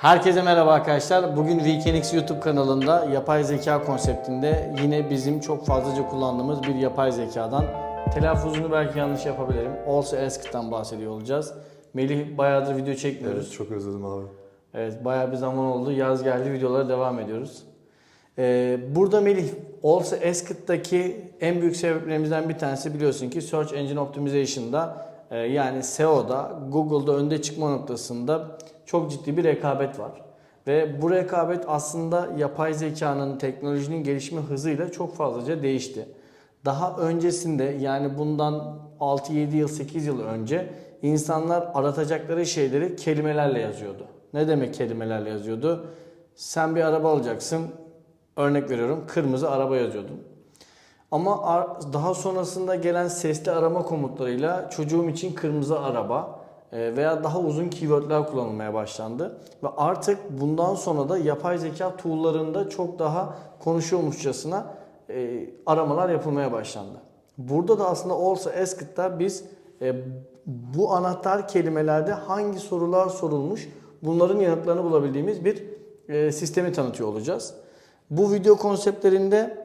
Herkese merhaba arkadaşlar. Bugün Weekendix YouTube kanalında yapay zeka konseptinde yine bizim çok fazlaca kullandığımız bir yapay zekadan telaffuzunu belki yanlış yapabilirim. Also Ask'tan bahsediyor olacağız. Melih bayağıdır video çekmiyoruz. Evet çok özledim abi. Evet bayağı bir zaman oldu. Yaz geldi videolara devam ediyoruz. Ee, burada Melih Also Ask'taki en büyük sebeplerimizden bir tanesi biliyorsun ki Search Engine Optimization'da yani SEO'da Google'da önde çıkma noktasında çok ciddi bir rekabet var. Ve bu rekabet aslında yapay zekanın, teknolojinin gelişme hızıyla çok fazlaca değişti. Daha öncesinde yani bundan 6-7 yıl, 8 yıl önce insanlar aratacakları şeyleri kelimelerle yazıyordu. Ne demek kelimelerle yazıyordu? Sen bir araba alacaksın. Örnek veriyorum kırmızı araba yazıyordun. Ama daha sonrasında gelen sesli arama komutlarıyla çocuğum için kırmızı araba e, veya daha uzun keywordler kullanılmaya başlandı. Ve artık bundan sonra da yapay zeka tool'larında çok daha konuşuyormuşçasına e, aramalar yapılmaya başlandı. Burada da aslında olsa Askit'ta biz e, bu anahtar kelimelerde hangi sorular sorulmuş bunların yanıtlarını bulabildiğimiz bir sistemi tanıtıyor olacağız. Bu video konseptlerinde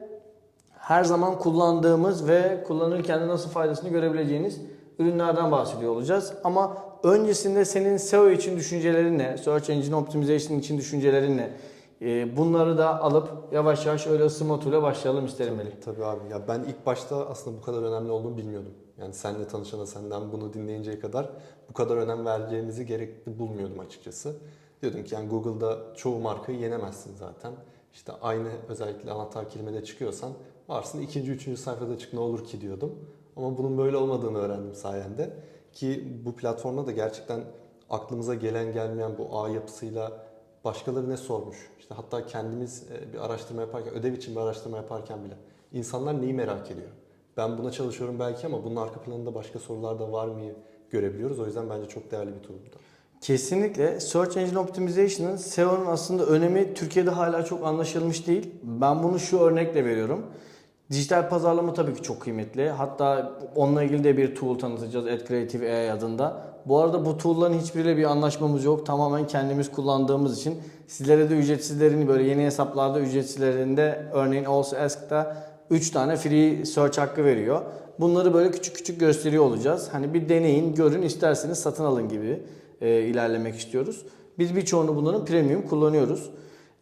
her zaman kullandığımız ve kullanırken de nasıl faydasını görebileceğiniz ürünlerden bahsediyor olacağız. Ama öncesinde senin SEO için düşüncelerin ne? Search Engine Optimization için düşüncelerin ne? Ee, Bunları da alıp yavaş yavaş öyle ısınma turuyla başlayalım isterim Melih. Tabii abi ya ben ilk başta aslında bu kadar önemli olduğunu bilmiyordum. Yani seninle tanışana senden bunu dinleyinceye kadar bu kadar önem vereceğimizi gerekli bulmuyordum açıkçası. Diyordum ki yani Google'da çoğu markayı yenemezsin zaten. İşte aynı özellikle anahtar kelimede çıkıyorsan varsın ikinci, üçüncü sayfada çık ne olur ki diyordum. Ama bunun böyle olmadığını öğrendim sayende. Ki bu platformda da gerçekten aklımıza gelen gelmeyen bu ağ yapısıyla başkaları ne sormuş? İşte hatta kendimiz e, bir araştırma yaparken, ödev için bir araştırma yaparken bile insanlar neyi merak ediyor? Ben buna çalışıyorum belki ama bunun arka planında başka sorular da var mı görebiliyoruz. O yüzden bence çok değerli bir tool bu. Kesinlikle Search Engine Optimization'ın SEO'nun aslında önemi Türkiye'de hala çok anlaşılmış değil. Ben bunu şu örnekle veriyorum. Dijital pazarlama tabii ki çok kıymetli. Hatta onunla ilgili de bir tool tanıtacağız Ad Creative AI adında. Bu arada bu tool'ların hiçbiriyle bir anlaşmamız yok. Tamamen kendimiz kullandığımız için sizlere de ücretsizlerini böyle yeni hesaplarda ücretsizlerinde örneğin Also Ask'ta 3 tane free search hakkı veriyor. Bunları böyle küçük küçük gösteriyor olacağız. Hani bir deneyin, görün, isterseniz satın alın gibi e, ilerlemek istiyoruz. Biz birçoğunu bunların premium kullanıyoruz.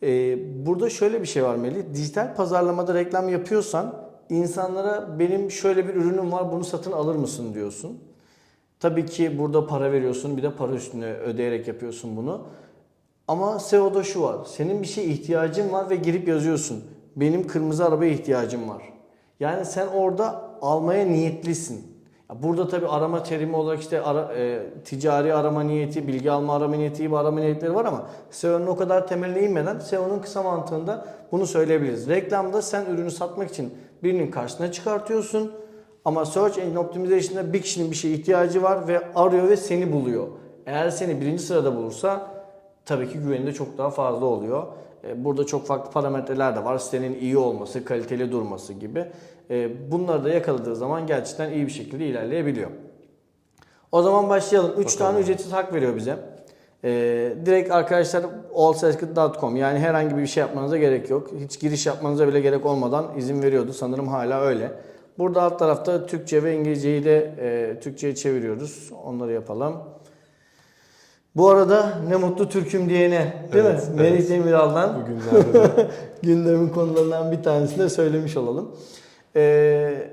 E, burada şöyle bir şey var Melih. Dijital pazarlamada reklam yapıyorsan insanlara benim şöyle bir ürünüm var bunu satın alır mısın diyorsun. Tabii ki burada para veriyorsun bir de para üstüne ödeyerek yapıyorsun bunu. Ama SEO'da şu var. Senin bir şeye ihtiyacın var ve girip yazıyorsun. Benim kırmızı arabaya ihtiyacım var. Yani sen orada almaya niyetlisin. Burada tabii arama terimi olarak işte ara- e, ticari arama niyeti, bilgi alma arama niyeti gibi arama niyetleri var ama SEO'nun o kadar temeline inmeden SEO'nun kısa mantığında bunu söyleyebiliriz. Reklamda sen ürünü satmak için birinin karşısına çıkartıyorsun. Ama Search Engine Optimization'da bir kişinin bir şeye ihtiyacı var ve arıyor ve seni buluyor. Eğer seni birinci sırada bulursa tabii ki güveni de çok daha fazla oluyor. E, Burada çok farklı parametreler de var. Sitenin iyi olması, kaliteli durması gibi. E, Bunları da yakaladığı zaman gerçekten iyi bir şekilde ilerleyebiliyor. O zaman başlayalım. 3 Bakalım. tane ücretsiz hak veriyor bize. E, direkt arkadaşlar allsesket.com yani herhangi bir şey yapmanıza gerek yok. Hiç giriş yapmanıza bile gerek olmadan izin veriyordu. Sanırım hala öyle. Burada alt tarafta Türkçe ve İngilizceyi de e, Türkçe'ye çeviriyoruz. Onları yapalım. Bu arada ne mutlu Türk'üm diyene değil Evet, mi? evet. Melih Demiral'dan Bugünlerde de gündemin konularından bir tanesini de söylemiş olalım. Ee,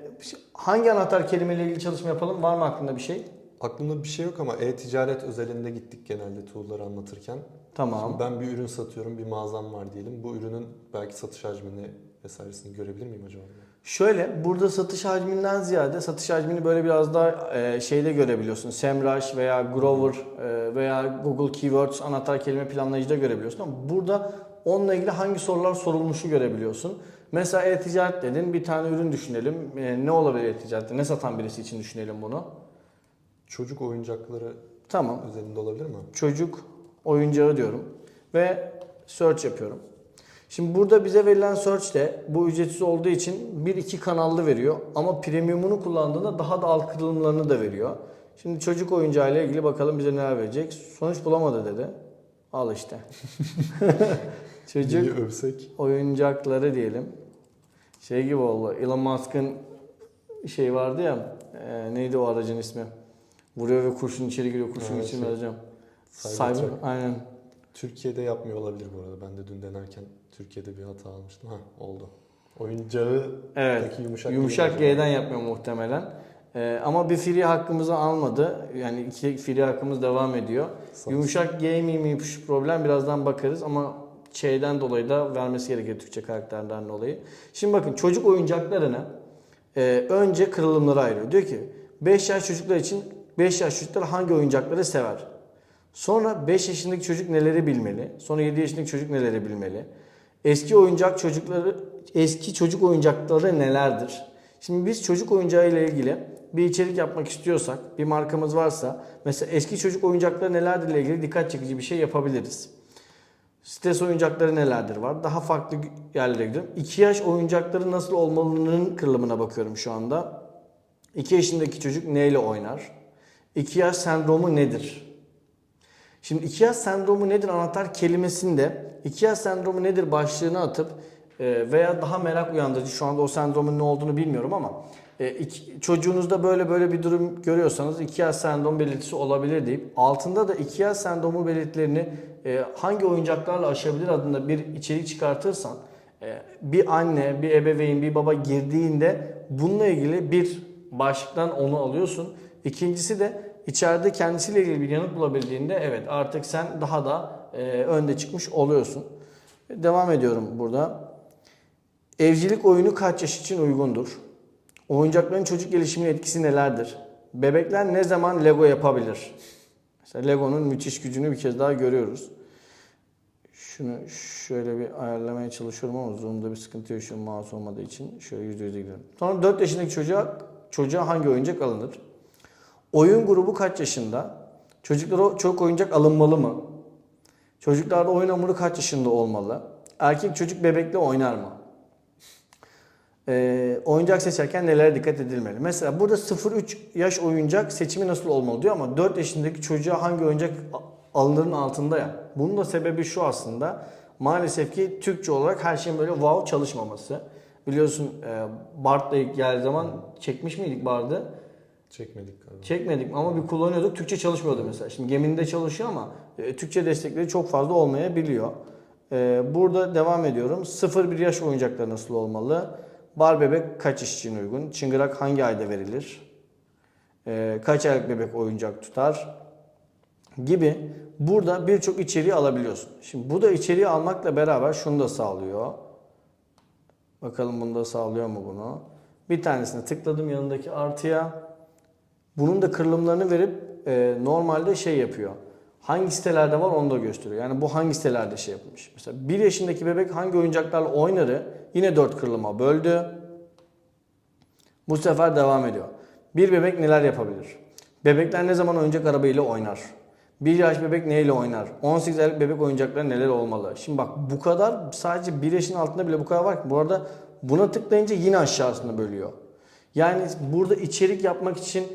hangi anahtar kelimeyle ilgili çalışma yapalım? Var mı aklında bir şey? aklımda bir şey yok ama e-ticaret özelinde gittik genelde tool'ları anlatırken. Tamam. Şimdi ben bir ürün satıyorum, bir mağazam var diyelim. Bu ürünün belki satış hacmini vesairesini görebilir miyim acaba? Şöyle burada satış hacminden ziyade satış hacmini böyle biraz daha e, şeyde görebiliyorsun. SEMrush veya Grover e, veya Google Keywords anahtar kelime planlayıcıda görebiliyorsun ama burada onunla ilgili hangi sorular sorulmuşu görebiliyorsun. Mesela e-ticaret dedin bir tane ürün düşünelim. E, ne olabilir e-ticarette? Ne satan birisi için düşünelim bunu. Çocuk oyuncakları Tamam. özelinde olabilir mi? çocuk oyuncağı diyorum ve search yapıyorum. Şimdi burada bize verilen search de bu ücretsiz olduğu için bir iki kanallı veriyor ama premiumunu kullandığında daha da alt kırılımlarını da veriyor. Şimdi çocuk oyuncağı ile ilgili bakalım bize neler verecek. Sonuç bulamadı dedi. Al işte. Çocuk oyuncakları diyelim. Şey gibi oldu. Elon Musk'ın şey vardı ya. e, neydi o aracın ismi? Vuruyor ve kurşun içeri giriyor. Kurşun Evet, içine şey. Cybertruck. Cyber. Aynen. Türkiye'de yapmıyor olabilir bu arada. Ben de dün denerken Türkiye'de bir hata almıştım. Ha oldu. Oyuncağı Evet. yumuşak, Yumuşak G'den yapmıyor muhtemelen. Ee, ama bir free hakkımızı almadı. Yani iki free hakkımız devam ediyor. Yumuşak G mi mi problem birazdan bakarız ama şeyden dolayı da vermesi gerekiyor Türkçe karakterden dolayı. Şimdi bakın çocuk oyuncaklarını e, önce kırılımlara ayırıyor. Diyor ki 5 yaş çocuklar için 5 yaş çocuklar hangi oyuncakları sever? Sonra 5 yaşındaki çocuk neleri bilmeli? Sonra 7 yaşındaki çocuk neleri bilmeli? Eski oyuncak çocukları eski çocuk oyuncakları nelerdir? Şimdi biz çocuk oyuncağı ile ilgili bir içerik yapmak istiyorsak, bir markamız varsa mesela eski çocuk oyuncakları nelerdir ile ilgili dikkat çekici bir şey yapabiliriz. Stres oyuncakları nelerdir var. Daha farklı yerlere gidiyorum. 2 yaş oyuncakları nasıl olmalının kırılımına bakıyorum şu anda. 2 yaşındaki çocuk neyle oynar? 2 yaş sendromu nedir? Şimdi 2 yaş sendromu nedir anahtar kelimesinde 2 yaş sendromu nedir başlığını atıp e, veya daha merak uyandırıcı şu anda o sendromun ne olduğunu bilmiyorum ama e, çocuğunuzda böyle böyle bir durum görüyorsanız 2 yaş sendromu belirtisi olabilir deyip altında da 2 yaş sendromu belirtilerini e, hangi oyuncaklarla aşabilir adında bir içerik çıkartırsan bir anne, bir ebeveyn, bir baba girdiğinde bununla ilgili bir başlıktan onu alıyorsun. İkincisi de içeride kendisiyle ilgili bir yanıt bulabildiğinde evet artık sen daha da e, önde çıkmış oluyorsun. Devam ediyorum burada. Evcilik oyunu kaç yaş için uygundur? Oyuncakların çocuk gelişimine etkisi nelerdir? Bebekler ne zaman Lego yapabilir? Mesela Lego'nun müthiş gücünü bir kez daha görüyoruz. Şunu şöyle bir ayarlamaya çalışıyorum ama Zoom'da bir sıkıntı yaşıyorum mouse olmadığı için. Şöyle yüzde yüze gidiyorum. Sonra 4 yaşındaki çocuğa, çocuğa hangi oyuncak alınır? Oyun grubu kaç yaşında? Çocuklara çok oyuncak alınmalı mı? Çocuklarda oyun hamuru kaç yaşında olmalı? Erkek çocuk bebekle oynar mı? Ee, oyuncak seçerken nelere dikkat edilmeli? Mesela burada 0-3 yaş oyuncak seçimi nasıl olmalı diyor ama 4 yaşındaki çocuğa hangi oyuncak alınırın altında ya. Bunun da sebebi şu aslında. Maalesef ki Türkçe olarak her şeyin böyle wow çalışmaması. Biliyorsun e, Bart'la ilk geldiği zaman çekmiş miydik Bart'ı? Çekmedik galiba. Çekmedik ama bir kullanıyorduk. Türkçe çalışmıyordu mesela. Şimdi geminde çalışıyor ama e, Türkçe destekleri çok fazla olmayabiliyor. E, burada devam ediyorum. 0-1 yaş oyuncakları nasıl olmalı? Bar bebek kaç iş için uygun? Çıngırak hangi ayda verilir? E, kaç aylık bebek oyuncak tutar? Gibi burada birçok içeriği alabiliyorsun. Şimdi bu da içeriği almakla beraber şunu da sağlıyor. Bakalım bunu da sağlıyor mu bunu? Bir tanesine tıkladım yanındaki artıya. Bunun da kırılımlarını verip e, normalde şey yapıyor. Hangi sitelerde var onu da gösteriyor. Yani bu hangi sitelerde şey yapılmış. Mesela 1 yaşındaki bebek hangi oyuncaklarla oynarı yine 4 kırılıma böldü. Bu sefer devam ediyor. Bir bebek neler yapabilir? Bebekler ne zaman oyuncak arabayla oynar? 1 yaş bebek neyle oynar? 18 aylık bebek oyuncakları neler olmalı? Şimdi bak bu kadar sadece 1 yaşın altında bile bu kadar var ki. Bu arada buna tıklayınca yine aşağısını bölüyor. Yani burada içerik yapmak için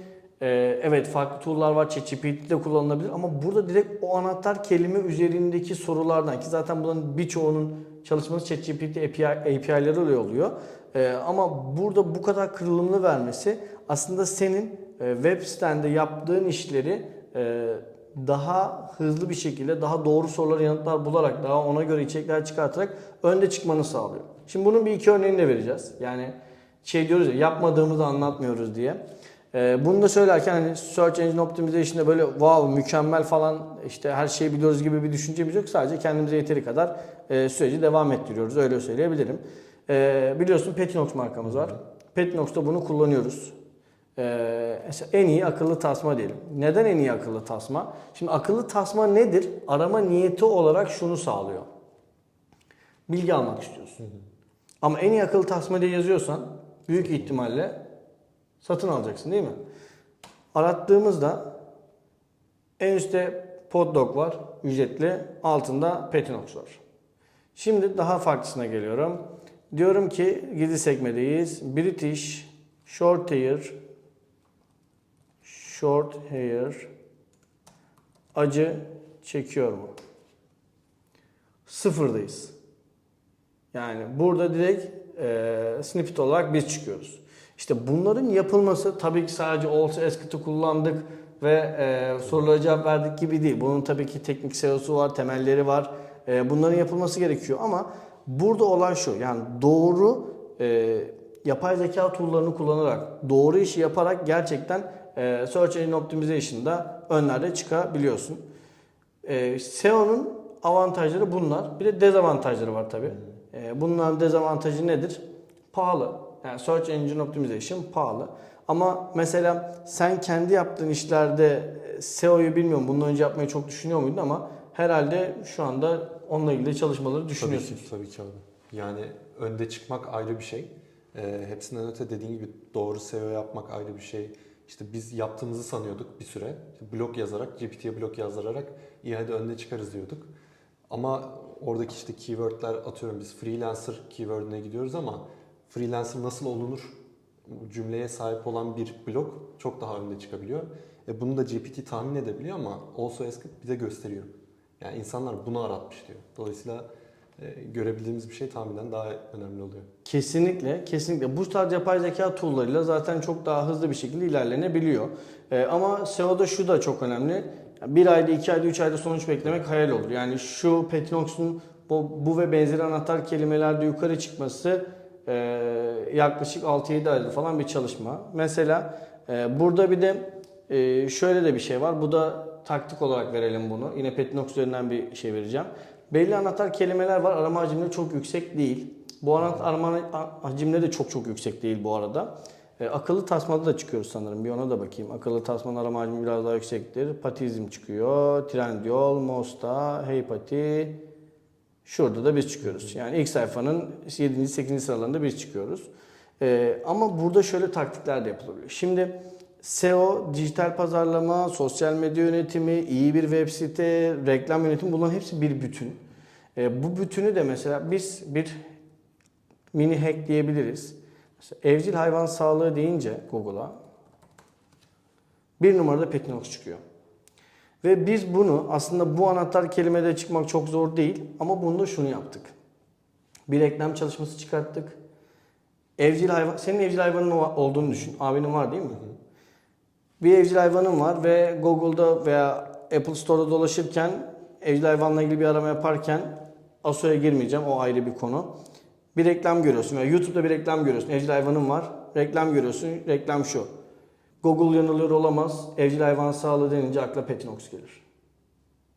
e, evet farklı tool'lar var. ChatGPT de kullanılabilir ama burada direkt o anahtar kelime üzerindeki sorulardan ki zaten bunların birçoğunun çalışması ChatGPT API, API'leri oluyor. E, ama burada bu kadar kırılımlı vermesi aslında senin e, web sitende yaptığın işleri e, daha hızlı bir şekilde daha doğru sorulara yanıtlar bularak daha ona göre içerikler çıkartarak önde çıkmanı sağlıyor. Şimdi bunun bir iki örneğini de vereceğiz. Yani şey diyoruz ya yapmadığımızı anlatmıyoruz diye. Ee, bunu da söylerken hani Search Engine Optimization'da böyle wow mükemmel falan işte her şeyi biliyoruz gibi bir düşüncemiz yok. Sadece kendimize yeteri kadar e, süreci devam ettiriyoruz. Öyle söyleyebilirim. Ee, biliyorsun Petinox markamız var. Petinox'ta bunu kullanıyoruz. Ee, en iyi akıllı tasma diyelim. Neden en iyi akıllı tasma? Şimdi akıllı tasma nedir? Arama niyeti olarak şunu sağlıyor. Bilgi almak istiyorsun. Ama en iyi akıllı tasma diye yazıyorsan büyük ihtimalle satın alacaksın değil mi? Arattığımızda en üstte Poddog var ücretli. Altında Petinox var. Şimdi daha farklısına geliyorum. Diyorum ki gizli sekmedeyiz. British Short Hair Short Hair acı çekiyor mu? sıfırdayız. Yani burada direkt e, snippet olarak biz çıkıyoruz. İşte bunların yapılması tabii ki sadece olsa eskiti kullandık ve e, sorulara cevap verdik gibi değil. Bunun tabii ki teknik SEO'su var, temelleri var. E, bunların yapılması gerekiyor ama burada olan şu yani doğru e, yapay zeka tool'larını kullanarak doğru işi yaparak gerçekten e, Search Engine Optimization'da önlerde çıkabiliyorsun. E, SEO'nun avantajları bunlar. Bir de dezavantajları var tabii. E, bunların dezavantajı nedir? Pahalı. Yani Search Engine Optimization pahalı. Ama mesela sen kendi yaptığın işlerde e, SEO'yu bilmiyorum. Bundan önce yapmayı çok düşünüyor muydun ama herhalde şu anda onunla ilgili çalışmaları Tabii düşünüyorsun. ki, tabii ki abi. Yani önde çıkmak ayrı bir şey. Ee, hepsinden öte dediğin gibi doğru SEO yapmak ayrı bir şey. İşte biz yaptığımızı sanıyorduk bir süre. İşte blog yazarak, GPT'ye blog yazdırarak iyi hadi önde çıkarız diyorduk. Ama oradaki işte keywordler atıyorum biz freelancer keyword'ine gidiyoruz ama freelancer nasıl olunur cümleye sahip olan bir blog çok daha önde çıkabiliyor. E bunu da GPT tahmin edebiliyor ama also ask it bize gösteriyor. Yani insanlar bunu aratmış diyor. Dolayısıyla e, görebildiğimiz bir şey tahminen daha önemli oluyor. Kesinlikle, kesinlikle. Bu tarz yapay zeka tool'larıyla zaten çok daha hızlı bir şekilde ilerlenebiliyor. Ee, ama SEO'da şu da çok önemli. Bir ayda, iki ayda, üç ayda sonuç beklemek hayal olur. Yani şu Petinox'un bu, bu ve benzeri anahtar kelimelerde yukarı çıkması e, yaklaşık 6-7 aydır falan bir çalışma. Mesela e, burada bir de e, şöyle de bir şey var. Bu da taktik olarak verelim bunu. Yine Petinox üzerinden bir şey vereceğim. Belli anahtar kelimeler var. Arama hacimleri çok yüksek değil. Bu anahtar arama hacimleri de çok çok yüksek değil bu arada. E, akıllı tasmada da çıkıyoruz sanırım. Bir ona da bakayım. Akıllı tasmanın arama hacmi biraz daha yüksektir. Patizm çıkıyor. Trendyol, Mosta, Hey Pati. Şurada da biz çıkıyoruz. Yani ilk sayfanın 7. 8. sıralarında biz çıkıyoruz. E, ama burada şöyle taktikler de yapılabiliyor. Şimdi SEO, dijital pazarlama, sosyal medya yönetimi, iyi bir web site, reklam yönetimi bunların hepsi bir bütün. E, bu bütünü de mesela biz bir mini hack diyebiliriz. Mesela evcil hayvan sağlığı deyince Google'a bir numarada Petinox çıkıyor. Ve biz bunu aslında bu anahtar kelimede çıkmak çok zor değil ama bunda şunu yaptık. Bir reklam çalışması çıkarttık. Evcil hayvan, senin evcil hayvanın olduğunu düşün. Abinin var değil mi? Bir evcil hayvanın var ve Google'da veya Apple Store'da dolaşırken evcil hayvanla ilgili bir arama yaparken ASO'ya girmeyeceğim o ayrı bir konu. Bir reklam görüyorsun veya YouTube'da bir reklam görüyorsun. Evcil hayvanın var. Reklam görüyorsun. Reklam şu. Google yanılıyor olamaz. Evcil hayvan sağlığı denince akla Petinox gelir.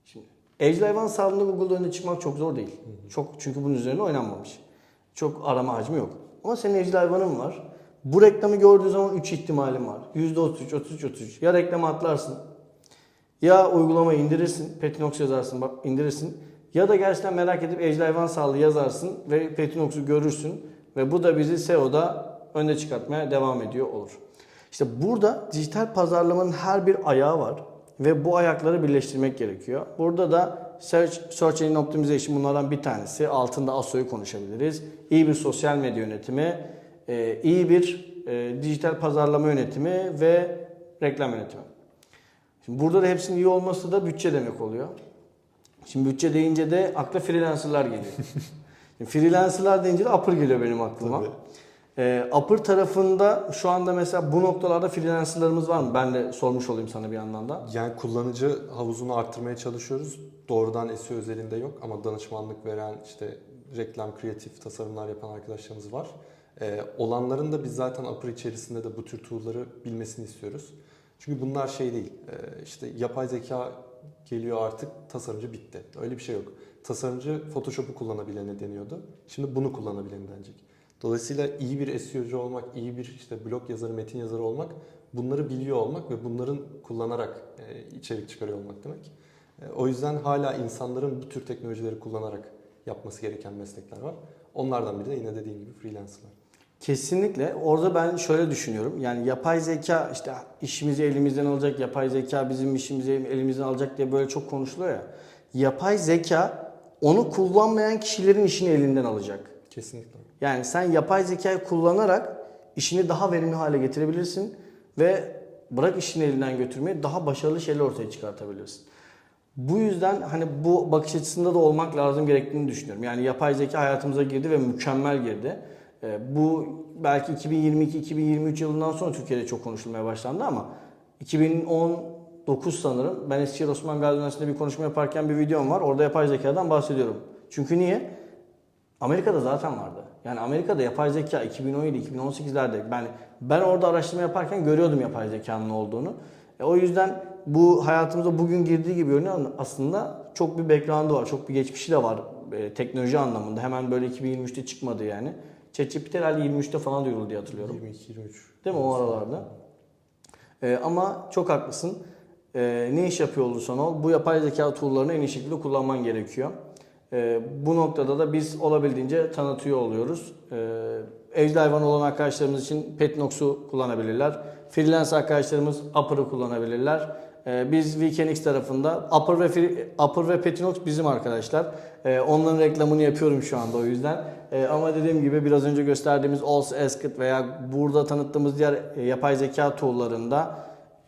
Şimdi evcil hayvan sağlığında Google'da önüne çıkmak çok zor değil. Çok çünkü bunun üzerine oynanmamış. Çok arama hacmi yok. Ama senin evcil hayvanın var. Bu reklamı gördüğü zaman 3 ihtimalin var. %33, 33, 33. Ya reklamı atlarsın. Ya uygulamayı indirirsin. Petinox yazarsın bak indirirsin. Ya da gerçekten merak edip evcil hayvan sağlığı yazarsın ve Petinox'u görürsün. Ve bu da bizi SEO'da önde çıkartmaya devam ediyor olur. İşte burada dijital pazarlamanın her bir ayağı var. Ve bu ayakları birleştirmek gerekiyor. Burada da Search, Search Engine Optimization bunlardan bir tanesi. Altında ASO'yu konuşabiliriz. İyi bir sosyal medya yönetimi, e, iyi bir e, dijital pazarlama yönetimi ve reklam yönetimi. Şimdi burada da hepsinin iyi olması da bütçe demek oluyor. Şimdi bütçe deyince de akla freelancerlar geliyor. Freelancerlar deyince de Upper geliyor benim aklıma. Tabii. Ee, Upper tarafında şu anda mesela bu noktalarda freelancerlarımız var mı? Ben de sormuş olayım sana bir yandan da. Yani kullanıcı havuzunu arttırmaya çalışıyoruz. Doğrudan SEO özelinde yok ama danışmanlık veren işte reklam, kreatif tasarımlar yapan arkadaşlarımız var. Ee, olanların da biz zaten Upper içerisinde de bu tür tool'ları bilmesini istiyoruz. Çünkü bunlar şey değil. Ee, işte yapay zeka geliyor artık tasarımcı bitti. Öyle bir şey yok. Tasarımcı Photoshop'u kullanabilene deniyordu. Şimdi bunu kullanabilene denecek. Dolayısıyla iyi bir SEO'cu olmak, iyi bir işte blog yazarı, metin yazarı olmak, bunları biliyor olmak ve bunların kullanarak e, içerik çıkarıyor olmak demek. E, o yüzden hala insanların bu tür teknolojileri kullanarak yapması gereken meslekler var. Onlardan biri de yine dediğim gibi freelancerlar. Kesinlikle. Orada ben şöyle düşünüyorum. Yani yapay zeka işte işimizi elimizden alacak, yapay zeka bizim işimizi elimizden alacak diye böyle çok konuşuluyor ya. Yapay zeka onu kullanmayan kişilerin işini elinden alacak. Kesinlikle. Yani sen yapay zekayı kullanarak işini daha verimli hale getirebilirsin ve bırak işini elinden götürmeyi daha başarılı şeyler ortaya çıkartabilirsin. Bu yüzden hani bu bakış açısında da olmak lazım gerektiğini düşünüyorum. Yani yapay zeka hayatımıza girdi ve mükemmel girdi. Ee, Bu belki 2022-2023 yılından sonra Türkiye'de çok konuşulmaya başlandı ama 2019 sanırım ben Eskişehir Osman Gazi Üniversitesi'nde bir konuşma yaparken bir videom var. Orada yapay zekadan bahsediyorum. Çünkü niye? Amerika'da zaten vardı. Yani Amerika'da yapay zeka 2017-2018'lerde ben ben orada araştırma yaparken görüyordum yapay zekanın olduğunu. E, o yüzden bu hayatımıza bugün girdiği gibi görünüyor aslında çok bir background'u var, çok bir geçmişi de var e, teknoloji anlamında. Hemen böyle 2023'te çıkmadı yani. ChatGPT herhalde 23'te falan duyuruldu diye hatırlıyorum. 22-23. Değil mi o aralarda? Ee, ama çok haklısın. Ee, ne iş yapıyor olursan ol, bu yapay zeka tool'larını en iyi şekilde kullanman gerekiyor. Ee, bu noktada da biz olabildiğince tanıtıyor oluyoruz. Ee, evcil hayvan olan arkadaşlarımız için Petnox'u kullanabilirler. Freelance arkadaşlarımız Upper'ı kullanabilirler. Ee, biz Weekend tarafında Upper ve Free- Upper ve Petinox bizim arkadaşlar. Ee, onların reklamını yapıyorum şu anda o yüzden. Ee, ama dediğim gibi biraz önce gösterdiğimiz Alls Asked veya burada tanıttığımız diğer e, yapay zeka tool'larında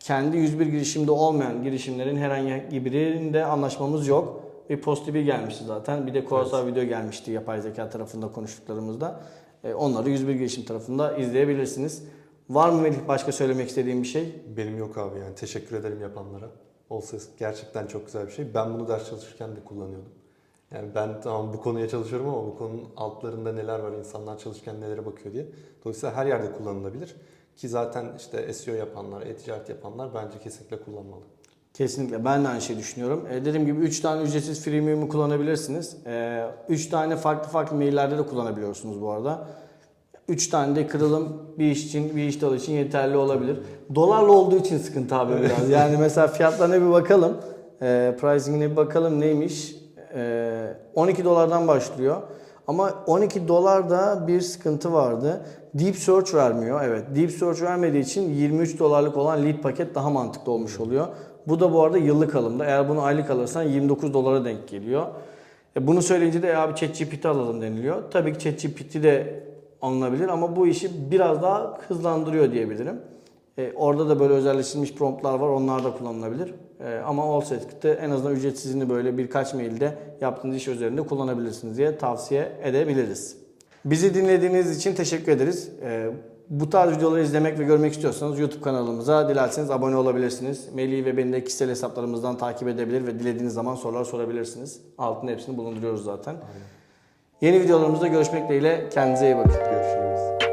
kendi 101 girişimde olmayan girişimlerin herhangi birinde anlaşmamız yok. Bir post bir gelmişti zaten. Bir de Kuasar video gelmişti yapay zeka tarafında konuştuklarımızda. Ee, onları 101 girişim tarafında izleyebilirsiniz. Var mı Melih başka söylemek istediğim bir şey? Benim yok abi yani teşekkür ederim yapanlara. Olsa gerçekten çok güzel bir şey. Ben bunu ders çalışırken de kullanıyordum. Yani ben tamam bu konuya çalışıyorum ama bu konunun altlarında neler var, insanlar çalışırken nelere bakıyor diye. Dolayısıyla her yerde kullanılabilir. Ki zaten işte SEO yapanlar, e-ticaret yapanlar bence kesinlikle kullanmalı. Kesinlikle ben de aynı şeyi düşünüyorum. Ee, dediğim gibi 3 tane ücretsiz freemium'u kullanabilirsiniz. 3 tane farklı farklı maillerde de kullanabiliyorsunuz bu arada. 3 tane de kırılım bir iş için, bir iş dalı için yeterli olabilir. Dolarla olduğu için sıkıntı abi biraz. Yani mesela fiyatlarına bir bakalım. Ee, pricing'ine bir bakalım neymiş. Ee, 12 dolardan başlıyor. Ama 12 dolarda bir sıkıntı vardı. Deep Search vermiyor. Evet. Deep Search vermediği için 23 dolarlık olan lead paket daha mantıklı olmuş oluyor. Bu da bu arada yıllık alımda. Eğer bunu aylık alırsan 29 dolara denk geliyor. E bunu söyleyince de "E abi ChatGPT alalım deniliyor. Tabii ki ChatGPT de alınabilir ama bu işi biraz daha hızlandırıyor diyebilirim. E, orada da böyle özelleştirilmiş promptlar var. Onlar da kullanılabilir. E, ama AllSetKit'i en azından ücretsizini böyle birkaç mailde yaptığınız iş üzerinde kullanabilirsiniz diye tavsiye edebiliriz. Bizi dinlediğiniz için teşekkür ederiz. E, bu tarz videoları izlemek ve görmek istiyorsanız YouTube kanalımıza dilerseniz abone olabilirsiniz. Melih ve beni de kişisel hesaplarımızdan takip edebilir ve dilediğiniz zaman sorular sorabilirsiniz. Altında hepsini bulunduruyoruz zaten. Yeni videolarımızda görüşmek dileğiyle. Kendinize iyi bakın. Görüşürüz.